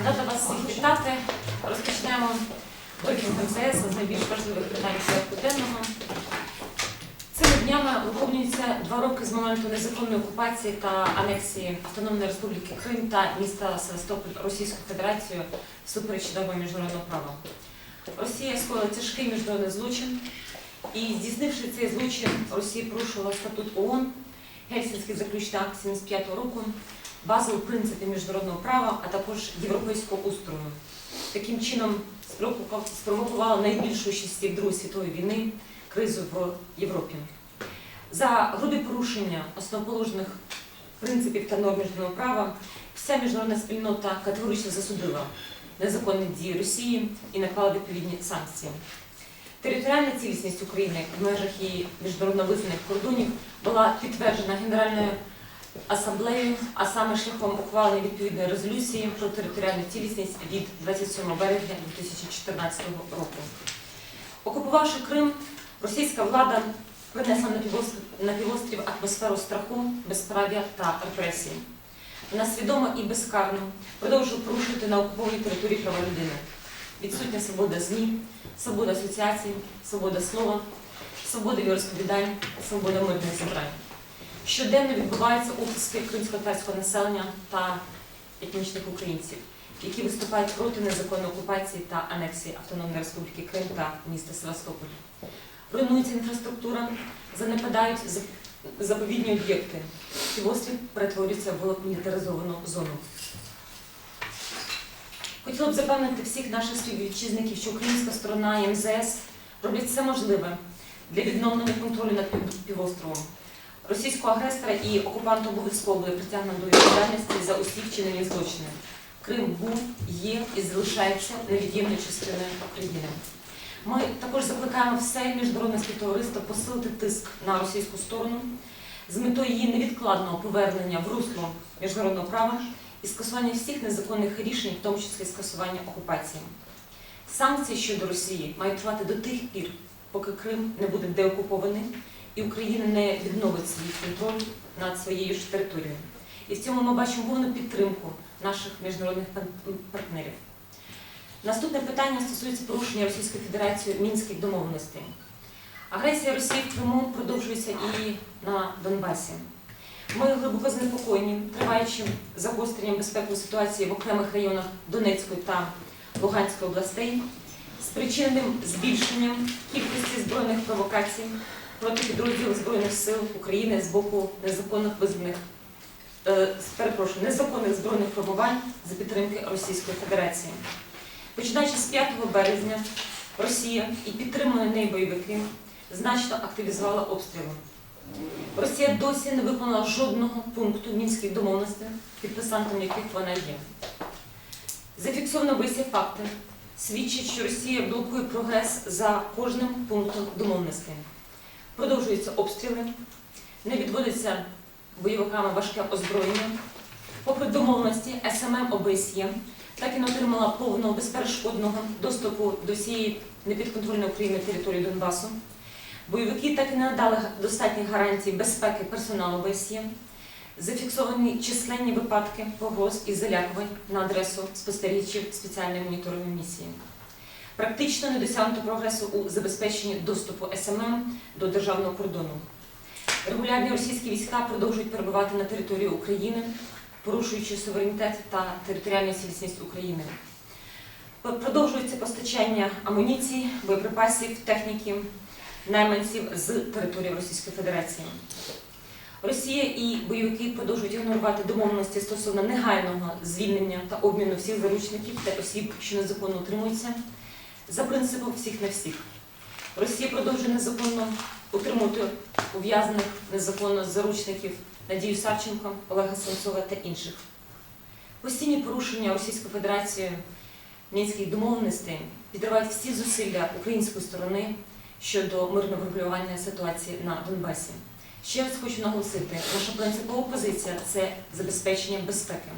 Рада вас всіх вітати. Розпочнемо брифінг МЗС з найбільш важливих питань порядку денного. Цими днями виповнюється два роки з моменту незаконної окупації та анексії Автономної Республіки Крим та міста Севастополь Російською Федерацією всупереч нормам міжнародного права. Росія скоїла тяжкий міжнародний злочин, і здійснивши цей злочин, Росія порушила статут ООН, Гельсінський заключний акт 75 року, базові принципи міжнародного права, а також європейського устрою. Таким чином спровоку- спровокувала найбільшу з Другої світової війни кризу в Європі. За грубі порушення основоположних принципів та норм міжнародного права вся міжнародна спільнота категорично засудила незаконні дії Росії і наклала відповідні санкції. Територіальна цілісність України в межах її міжнародно визнаних кордонів була підтверджена Генеральною асамблеєю, а саме шляхом ухвалення відповідної резолюції про територіальну цілісність від 27 березня 2014 року. Окупувавши Крим, російська влада принесла на півострів, атмосферу страху, безправ'я та репресій. Вона свідомо і безкарно продовжує порушувати на окупованій території права людини. Відсутня свобода ЗМІ, свобода асоціацій, свобода слова, свобода віросповідань, свобода мирних зібрань. Щоденно відбуваються утиски кримськотатарського населення та етнічних українців, які виступають проти незаконної окупації та анексії Автономної Республіки Крим та міста Севастополь. Руйнується інфраструктура, занепадають зап- заповідні об'єкти. Півострів перетворюється в мілітаризовану зону. Хотіла б запевнити всіх наших співвітчизників, що українська сторона і МЗС роблять все можливе для відновлення контролю над півостровом. Російського агресора і окупанта обов'язково буде притягнено до відповідальності за усі вчинені злочини. Крим був, є і залишається невід'ємною частиною України. Ми також закликаємо все міжнародне співтовариство посилити тиск на російську сторону з метою її невідкладного повернення в русло міжнародного права і скасування всіх незаконних рішень, в тому числі скасування окупації. Санкції щодо Росії мають тривати до тих пір, поки Крим не буде деокупований і Україна не відновить свій контроль над своєю ж територією. І в цьому ми бачимо повну підтримку наших міжнародних партнерів. Наступне питання стосується порушення Російською Федерацією мінських домовленостей. Агресія Росії в Криму продовжується і на Донбасі. Ми глибоко занепокоєні триваючим загостренням безпекової ситуації в окремих районах Донецької та Луганської областей, спричиненим збільшенням кількості збройних провокацій проти підрозділів Збройних сил України з боку незаконних визнаних е, перепрошую, незаконних збройних формувань за підтримки Російської Федерації. Починаючи з 5 березня, Росія і підтримані нею бойовики значно активізувала обстріли. Росія досі не виконала жодного пункту мінських домовленостей, підписантом яких вона є. Зафіксовано висі факти свідчать, що Росія блокує прогрес за кожним пунктом домовленостей. Продовжуються обстріли, не відводиться бойовиками важке озброєння. Попри домовленості СММ ОБСЄ так і не отримала повного безперешкодного доступу до всієї непідконтрольної України території Донбасу. Бойовики так і не надали достатніх гарантій безпеки персоналу ОБСЄ. Зафіксовані численні випадки погроз і залякувань на адресу спостерігачів спеціальної моніторингової місії. Практично не досягнуто прогресу у забезпеченні доступу СММ до державного кордону. Регулярні російські війська продовжують перебувати на території України, порушуючи суверенітет та територіальну цілісність України. Продовжується постачання амуніції, боєприпасів, техніки, найманців з території Російської Федерації. Росія і бойовики продовжують ігнорувати домовленості стосовно негайного звільнення та обміну всіх заручників та осіб, що незаконно утримуються, за принципом всіх на всіх. Росія продовжує незаконно утримувати ув'язнених незаконно заручників Надію Савченко, Олега Сенцова та інших. Постійні порушення Російської Федерації мінських домовленостей підривають всі зусилля української сторони щодо мирного врегулювання ситуації на Донбасі. Ще раз хочу наголосити, наша принципова позиція це забезпечення безпеки.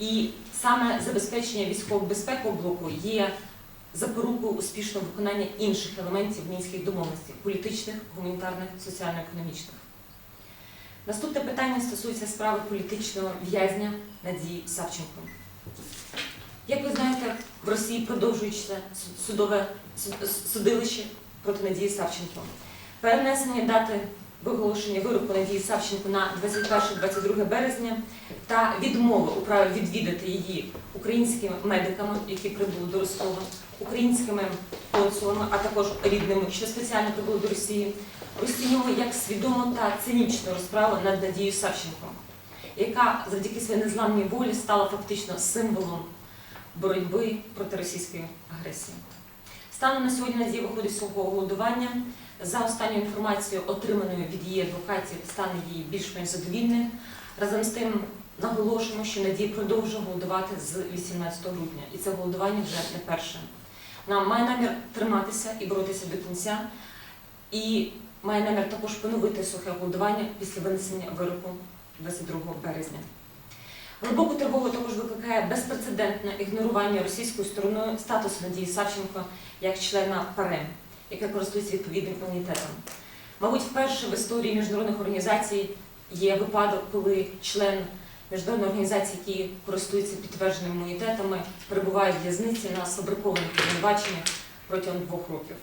І саме забезпечення військового безпекового блоку є запорукою успішного виконання інших елементів мінських домовленостей політичних, гуманітарних, соціально-економічних. Наступне питання стосується справи політичного в'язня Надії Савченко. Як ви знаєте, в Росії продовжується судове судилище проти Надії Савченко. Перенесення дати виголошення вироку Надії Савченко на 21-22 березня та відмова у праві відвідати її українськими медиками, які прибули до Ростова, українськими консулами, а також рідними, що спеціально прибули до Росії, розцінювали як свідому та цинічну розправу над Надією Савченко, яка завдяки своїй незламній волі стала фактично символом боротьби проти російської агресії. Станом на сьогодні Надія виходить з свого голодування. За останньою інформацією, отриманою від її адвокатів, стан її більш-менш задовільним. Разом з тим наголошуємо, що Надія продовжує голодувати з 18 грудня, і це голодування вже не перше. Вона має намір триматися і боротися до кінця, і має намір також поновити сухе голодування після винесення вироку 22 березня. Глибоку тривогу також викликає безпрецедентне ігнорування російською стороною статусу Надії Савченко як члена ПАРЕ, яке користується відповідним імунітетом. Мабуть, вперше в історії міжнародних організацій є випадок, коли член міжнародної організації, які користуються підтвердженими імунітетами, перебуває в в'язниці на сфабрикованих обвинуваченнях протягом двох років.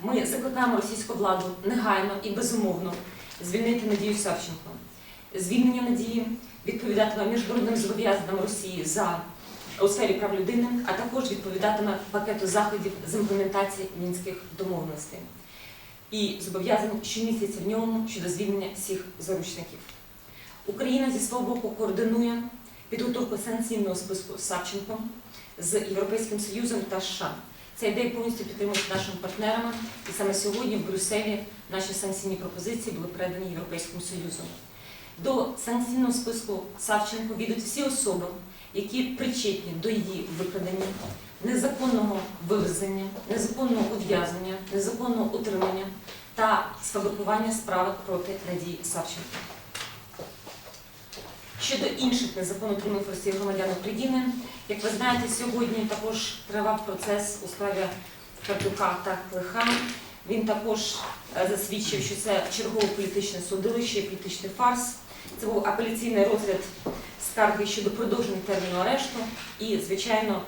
Ми закликаємо російську владу негайно і безумовно звільнити Надію Савченко. Звільнення Надії відповідатиме міжнародним зобов'язанням Росії за у сфері прав людини, а також відповідатиме пакету заходів з імплементації мінських домовленостей і зобов'язань щомісяця в ньому щодо звільнення всіх заручників. Україна зі свого боку координує підготовку санкційного списку Савченко з Європейським Союзом та США. Ця ідея повністю підтримується нашими партнерами, і саме сьогодні в Брюсселі наші санкційні пропозиції були передані Європейському Союзу. До санкційного списку Савченко війдуть всі особи, які причетні до її викрадення, незаконного вивезення, незаконного ув'язнення, незаконного утримання та сфабрикування справи проти Надії Савченко. Щодо інших незаконно утриманих Росії громадян України, як ви знаєте, сьогодні також тривав процес у справі Картука та Клиха. Він також е, засвідчив, що це чергове політичне судилище політичний фарс. Це був апеляційний розгляд скарги щодо продовження терміну арешту. І, звичайно,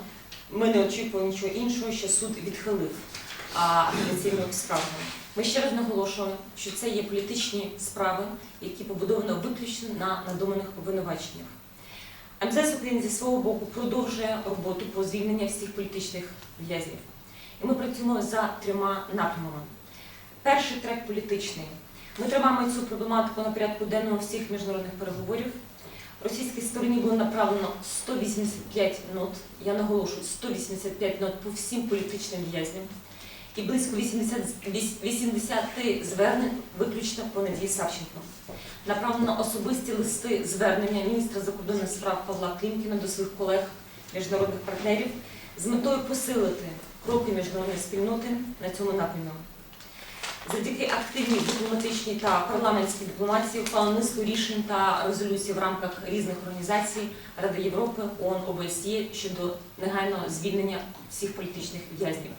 ми не очікували нічого іншого, що суд відхилив а, апеляційну скаргу. Ми ще раз наголошуємо, що це є політичні справи, які побудовано виключно на надуманих обвинуваченнях. МЗС України зі свого боку продовжує роботу по звільненню всіх політичних в'язнів. І ми працюємо за трьома напрямами. Перший трек політичний. Ми тримаємо цю проблематику на порядку денного всіх міжнародних переговорів. Російській стороні було направлено 185 нот, я наголошую, 185 нот по всім політичним в'язням і близько 80, 80 звернень виключно по Надії Савченко. Направлено особисті листи звернення міністра закордонних справ Павла Клімкіна до своїх колег міжнародних партнерів з метою посилити кроки міжнародної спільноти на цьому напрямку. Завдяки активній дипломатичній та парламентській дипломатії ухвалено низку рішень та резолюцій в рамках різних організацій Ради Європи, ООН, ОБСЄ щодо негайного звільнення всіх політичних в'язнів.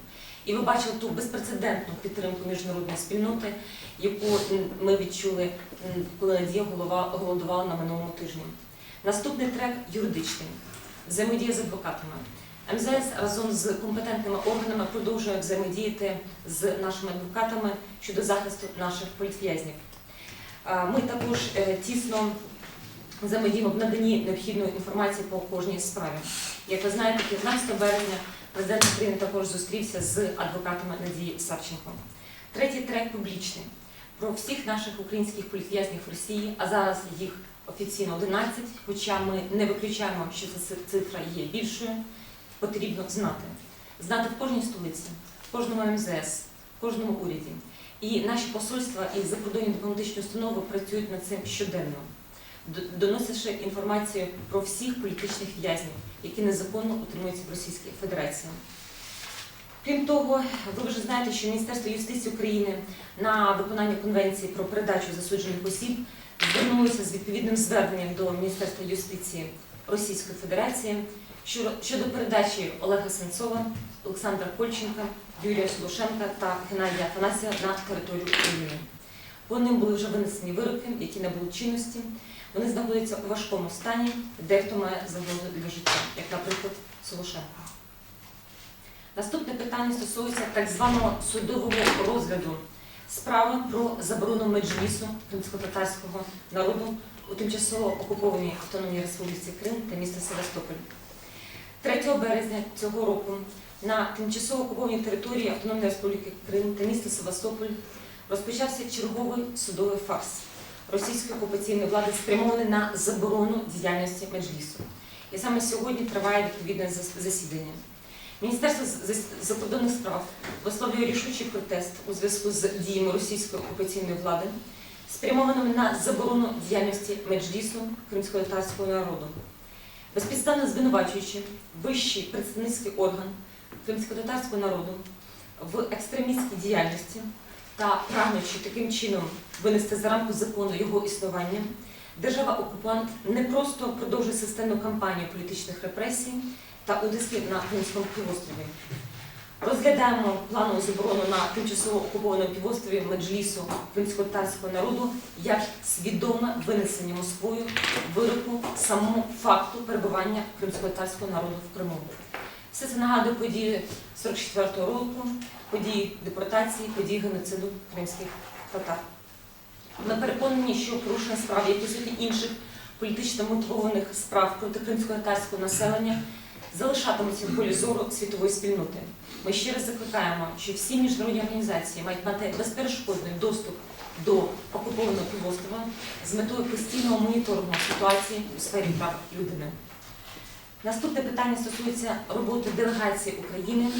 І ви бачили ту безпрецедентну підтримку міжнародної спільноти, яку ми відчули, коли Надія голодувала на минулому тижні. Наступний трек юридичний взаємодія з адвокатами. МЗС разом з компетентними органами продовжує взаємодіяти з нашими адвокатами щодо захисту наших політв'язнів. Ми також е, тісно взаємодіємо в наданні необхідної інформації по кожній справі. Як ви знаєте, 15 березня президент України також зустрівся з адвокатами Надії Савченко. Третій трек публічний про всіх наших українських політв'язнів в Росії, а зараз їх офіційно 11, хоча ми не виключаємо, що ця цифра є більшою потрібно знати. Знати в кожній столиці, в кожному МЗС, в кожному уряді. І наші посольства і закордонні дипломатичні установи працюють над цим щоденно, д- доносячи інформацію про всіх політичних в'язнів, які незаконно утримуються в Російській Федерації. Крім того, ви вже знаєте, що Міністерство юстиції України на виконання конвенції про передачу засуджених осіб звернулося з відповідним зверненням до Міністерства юстиції Російської Федерації щодо- передачі Олега Сенцова, Олександра Кольченка, Юрія Солошенка та Геннадія Афанасія на територію України. По ним були вже винесені вироки, які не були чинності. Вони знаходяться у важкому стані, дехто має загрозу для життя, як, наприклад, Солошенко. Наступне питання стосується так званого судового розгляду справи про заборону меджлісу кримсько-татарського народу у тимчасово окупованій Автономній Республіці Крим та міста Севастополь. 3 березня цього року на тимчасово окупованій території Автономної Республіки Крим та міста Севастополь розпочався черговий судовий фарс російської окупаційної влади, спрямований на заборону діяльності меджлісу. І саме сьогодні триває відповідне засідання. Міністерство закордонних справ висловлює рішучий протест у зв'язку з діями російської окупаційної влади, спрямованими на заборону діяльності меджлісу кримсько-татарського народу, безпідставно звинувачуючи вищий представницький орган кримсько-татарського народу в екстремістській діяльності та прагнучи таким чином винести за рамку закону його існування, держава-окупант не просто продовжує системну кампанію політичних репресій та утисків на Кримському півострові. Розглядаємо планову заборону на тимчасово окупованому півострові меджлісу кримсько-татарського народу як свідоме винесення Москвою вироку самому факту перебування кримсько-татарського народу в Криму. Все це нагадує події 44-го року, події депортації, події геноциду кримських татар. Ми переконані, що порушення справ, як і суті інших політично мотивованих справ проти кримсько-татарського населення, залишатимуться в полі зору світової спільноти. Ми раз закликаємо, що всі міжнародні організації мають мати безперешкодний доступ до окупованого півострова з метою постійного моніторингу ситуації у сфері прав людини. Наступне питання стосується роботи делегації України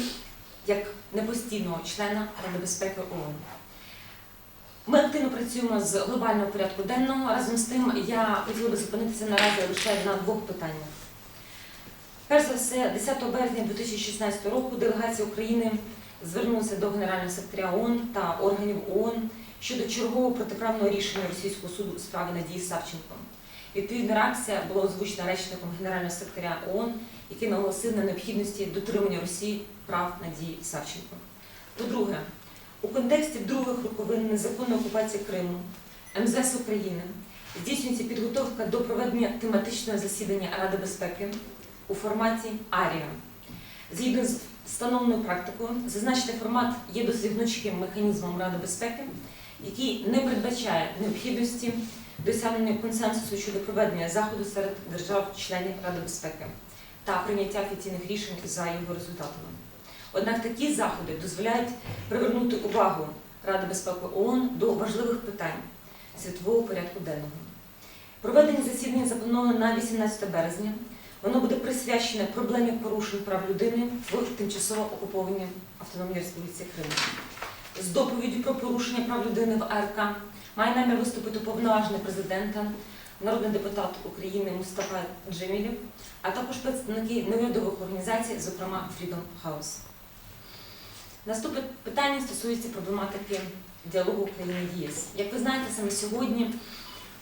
як непостійного члена Ради безпеки ООН. Ми активно працюємо з глобального порядку денного. Разом з тим, я хотіла би зупинитися наразі лише на двох питаннях. Перш за все, 10 березня 2016 року делегація України звернулася до Генерального секретаря ООН та органів ООН щодо чергового протиправного рішення російського суду у справі Надії Савченко. Відповідна реакція була озвучена речником Генерального секретаря ООН, який наголосив на необхідності дотримання Росії прав Надії Савченко. По-друге, у контексті других роковин незаконної окупації Криму МЗС України здійснюється підготовка до проведення тематичного засідання Ради безпеки у форматі Арія. Згідно з встановленою практикою, зазначений формат є досягнучим механізмом Ради безпеки, який не передбачає необхідності досягнення консенсусу щодо проведення заходу серед держав-членів Ради безпеки та прийняття офіційних рішень за його результатами. Однак такі заходи дозволяють привернути увагу Ради безпеки ООН до важливих питань світового порядку денного. Проведення засідання заплановано на 18 березня. Воно буде присвячене проблемі порушень прав людини в тимчасово окупованій Автономній Республіці Крим. З доповіддю про порушення прав людини в АРК має намір виступити уповноважений президента, народний депутат України Мустафа Джемілєв, а також представники неурядових організацій, зокрема Freedom House. Наступне питання стосується проблематики діалогу України ЄС. Як ви знаєте, саме сьогодні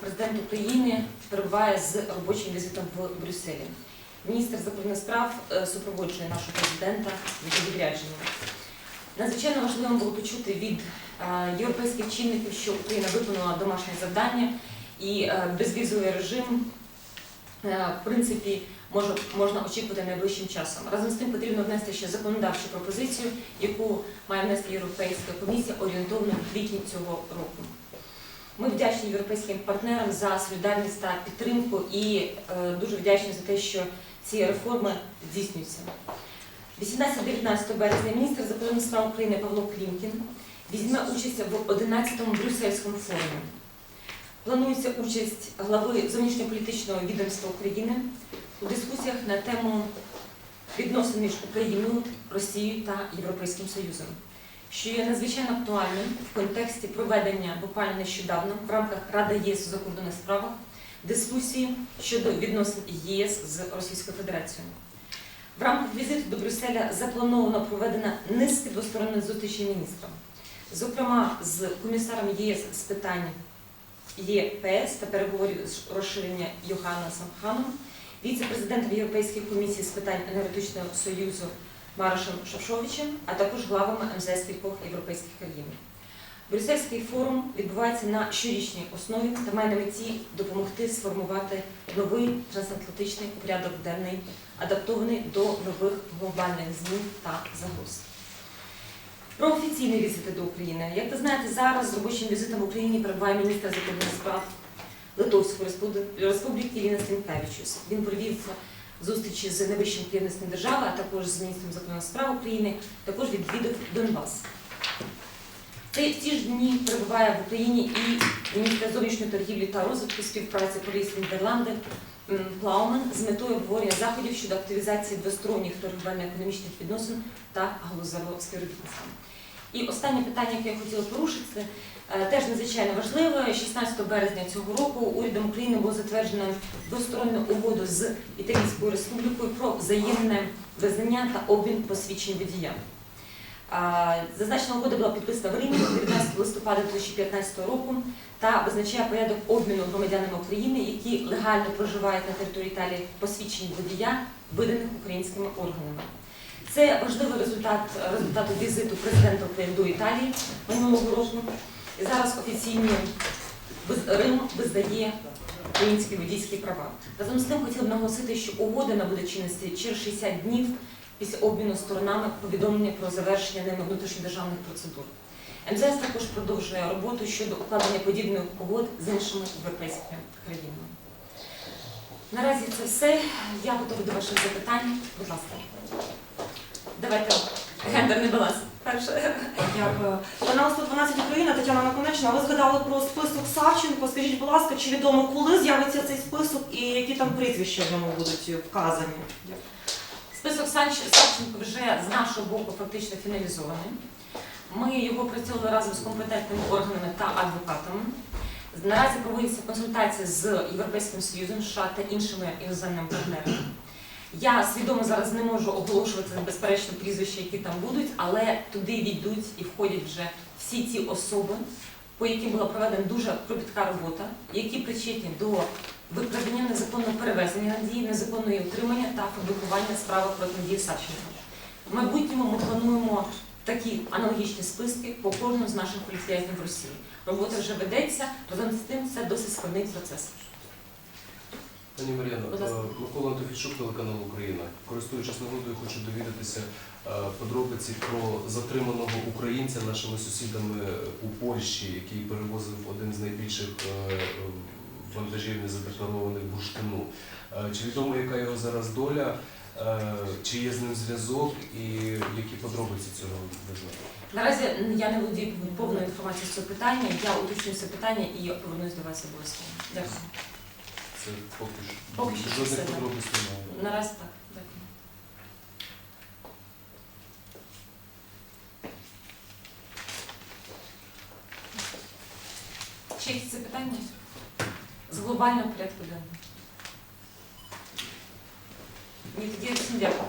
президент України перебуває з робочим візитом в Брюсселі. Міністр закордонних справ е, супроводжує нашого президента в відрядженні. Надзвичайно важливо було почути від європейських чинників, що Україна виконала домашнє завдання і е, безвізовий режим е, в принципі можна очікувати найближчим часом. Разом з тим потрібно внести ще законодавчу пропозицію, яку має внести Європейська комісія орієнтовно в квітні цього року. Ми вдячні європейським партнерам за солідарність та підтримку і е, дуже вдячні за те, що ці реформи здійснюються. 18-19 березня міністр закордонних справ України Павло Клімкін візьме участь в 11-му брюссельському форумі. Планується участь глави зовнішньополітичного відомства України у дискусіях на тему відносин між Україною, Росією та Європейським Союзом, що є надзвичайно актуальним в контексті проведення буквально нещодавно в рамках Ради ЄС у закордонних справах дискусії щодо відносин ЄС з Російською Федерацією. В рамках візиту до Брюсселя заплановано проведена низки двосторонних зустрічей міністрів, зокрема з комісаром ЄС з питань ЄПС та переговорів з розширення Йоханнесом Ханом, віце-президентом Європейської комісії з питань енергетичного союзу Марошем Шавшовичем, а також главами МЗС кількох європейських країн. Брюссельський форум відбувається на щорічній основі та має на меті допомогти сформувати новий трансатлантичний порядок денний адаптований до нових глобальних змін та загроз. Про офіційні візити до України. Як ви знаєте, зараз з робочим візитом в Україні перебуває міністр закордонних справ Литовської Республіки Ліна Стенкевичус. Він провів зустрічі з найвищим керівництвом держави, а також з міністром закордонних справ України, також відвідав Донбас. Цей в ці ж дні перебуває в Україні і міністр зовнішньої торгівлі та розвитку співпраці Поліс Нідерланди Плаумен з метою обговорення заходів щодо активізації двосторонніх торгівельно-економічних відносин та галузевого співробітництва. І останнє питання, яке я хотіла порушити, е, теж надзвичайно важливе. 16 березня цього року урядом України було затверджено двосторонню угоду з Італійською республікою про взаємне визнання та обмін посвідчень водія. Зазначена угода була підписана в Римі 19 листопада 2015 року та визначає порядок обміну громадянами України, які легально проживають на території Італії посвідчень водія, виданих українськими органами. Це важливий результат результату візиту президента України до Італії минулого року. І зараз офіційно Рим визнає українські водійські права. Разом з тим хотіла б наголосити, що угода набуде чинності через 60 днів після обміну сторонами повідомлення про завершення ними внутрішньодержавних процедур. МЗС також продовжує роботу щодо укладення подібних угод з іншими європейськими країнами. Наразі це все. Я готова до ваших запитань. Будь ласка. Давайте гендерний баланс. Перше. Дякую. Канал 112 Україна, Тетяна Наконечна. Ви згадали про список Савченко. Скажіть, будь ласка, чи відомо, коли з'явиться цей список і які там прізвища в ньому будуть вказані? Дякую. Список Санч- Савченко вже з нашого боку фактично фіналізований. Ми його працювали разом з компетентними органами та адвокатами. Наразі проводяться консультації з Європейським Союзом, США та іншими іноземними партнерами. Я свідомо зараз не можу оголошувати безперечно прізвища, які там будуть, але туди війдуть і входять вже всі ті особи, по яким була проведена дуже кропітка робота, які причетні до викрадення незаконного перевезення надії, незаконної утримання та фабрикування справи проти Надії Савченко. В майбутньому ми плануємо такі аналогічні списки по кожному з наших політв'язнів в Росії. Робота вже ведеться, разом з тим це досить складний процес. Пані Мар'яно, е, Микола Антофійчук, телеканал Україна. Користуючись нагодою, хочу довідатися е, подробиці про затриманого українця нашими сусідами у Польщі, який перевозив один з найбільших е, вантажів незадекларованих бурштину. Е, Чи відомо, яка його зараз доля, Е, чи є з ним зв'язок і які подробиці цього ви? Наразі я не володію повною інформацією з цього питання. Я уточню це питання і повернусь до вас обов'язково. Дякую. Це поки що Поки що жодних подробиць немає. Наразі так. Дякую. Ще якісь запитання? Глобального порядку денного. Ні, тоді всім дякую.